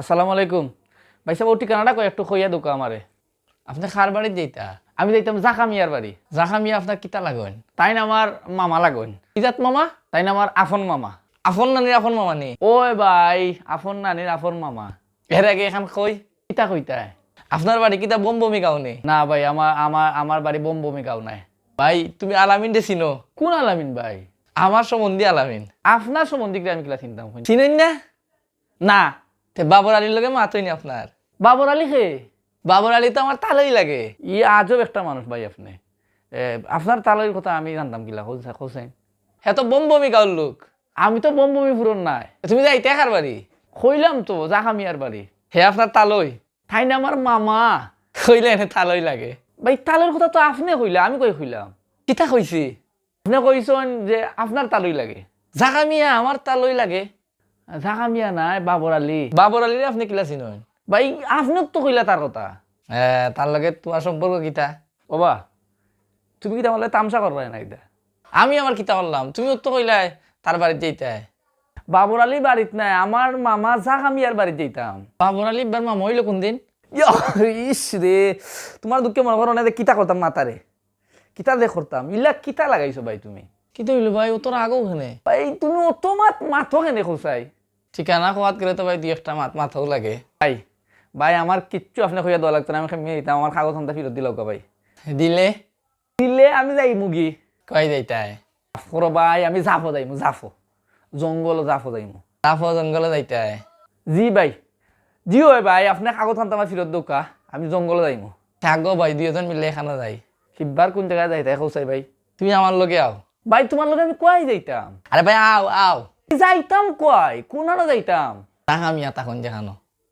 আসসালামু আলাইকুম। ভাই সাহেব ও ঠিকানাটা কই একটু কইয়া দোকা আমারে। আপনি খার বাড়ির যেটা আমি যাইতাম জাকা মিয়ার বাড়ি। জাহা মিয়া আপনার কিতা লাগেন? তাই না আমার মামা লাগন? ইজাত মামা? তাই না আমার আফন মামা? আফন নানির আফন মামা নি? ওই ভাই, আফন নানির আফন মামা। এর আগে এখান কই? কিতা কইতায়? আপনার বাড়ি কিতা বম বমি গাওনি না ভাই আমার আমার আমার বাড়ি বোম বমি গাও নাই। ভাই, তুমি আলামিন দে চিনো? কোন আলামিন ভাই? আমার সম্বন্ধে আলামিন। আপনার সম্বন্ধে আমি কিলা চিনতাম? চিনেন না? না। তে বাবর আলীর লগে মাতইনি আপনার? বাবর আলী খে বাবর আলী তো আমার তালই লাগে। ই আজব একটা মানুষ ভাই আপনি। আপনার তালের কথা আমি জানতাম কিলা হোসেন। হে তো বম বমি গাওর লোক। আমি তো বোম বমি ফুরন নাই। তুমি যাই টেকার বাড়ি? কইলাম তো জাকা মিয়ার বাড়ি। হে আপনার তালই? তাই না আমার মামা। কইলে এনে তালই লাগে। ভাই তালের কথা তো আপনি কইলা আমি কই কইলাম কিতা কইছি? আপনি কইছেন যে আপনার তালুই লাগে। জাগা মিয়া আমার তালই লাগে। জাকা মিয়া নাই বাবর আলী। বাবর আলীর আপনি কিলা চিনেন ভাই আপনিও তো কইলা তার কথা। হ্যাঁ তার লগে তোমার সম্পর্ক কিতা বাবা তুমি কি তাহলে তামসা করবে না এটা আমি আমার কিতা করলাম তুমিও তো কইলাই তার বাড়িতে যেতে বাবর আলী বাড়িত নাই আমার মামা জাকা মিয়ার বাড়িত যেতাম বাবর আলী বার মামা মহিলা কোন দিন ইস রে তোমার দুঃখে মনে করো না কিতা করতাম মাতারে কিতা দে করতাম ইলা কিতা লাগাইছো ভাই তুমি? কিন্তু হইল ভাই ও তোর আগেও ওখানে ভাই তুমি অত মাত মাথো কেনে খোঁচাই? ঠিকানা খোয়াত গেলে তো ভাই দুই একটা মাত মাথাও লাগে। ভাই ভাই আমার কিচ্ছু আপনি কইয়া দেওয়া লাগতো না আমি খেয়ে দিতাম আমার কাগজ খান্তা ফিরত দিল ভাই। দিলে? দিলে আমি যাই মুগি। কয় যাইতাই করো ভাই আমি জাফো যাইমু জাফো। জঙ্গল জাফো যাইমু তাফ জঙ্গলে যাইতাই জি ভাই জি হয় ভাই আপনি কাগজ খান্তা আমার ফিরত দোকা আমি জঙ্গলে যাইমু থাকো ভাই দুইজন মিলে এখানে যাই। কিবার কোন জায়গায় যাইতাই খোঁচাই ভাই। তুমি আমার লগে আও। ভাই তোমার লগে আমি কয় যাইতাম। আরে ভাই আও আও। যাইতাম কয় কোনারও যাইতাম? তাহা আমি তখন যেখানো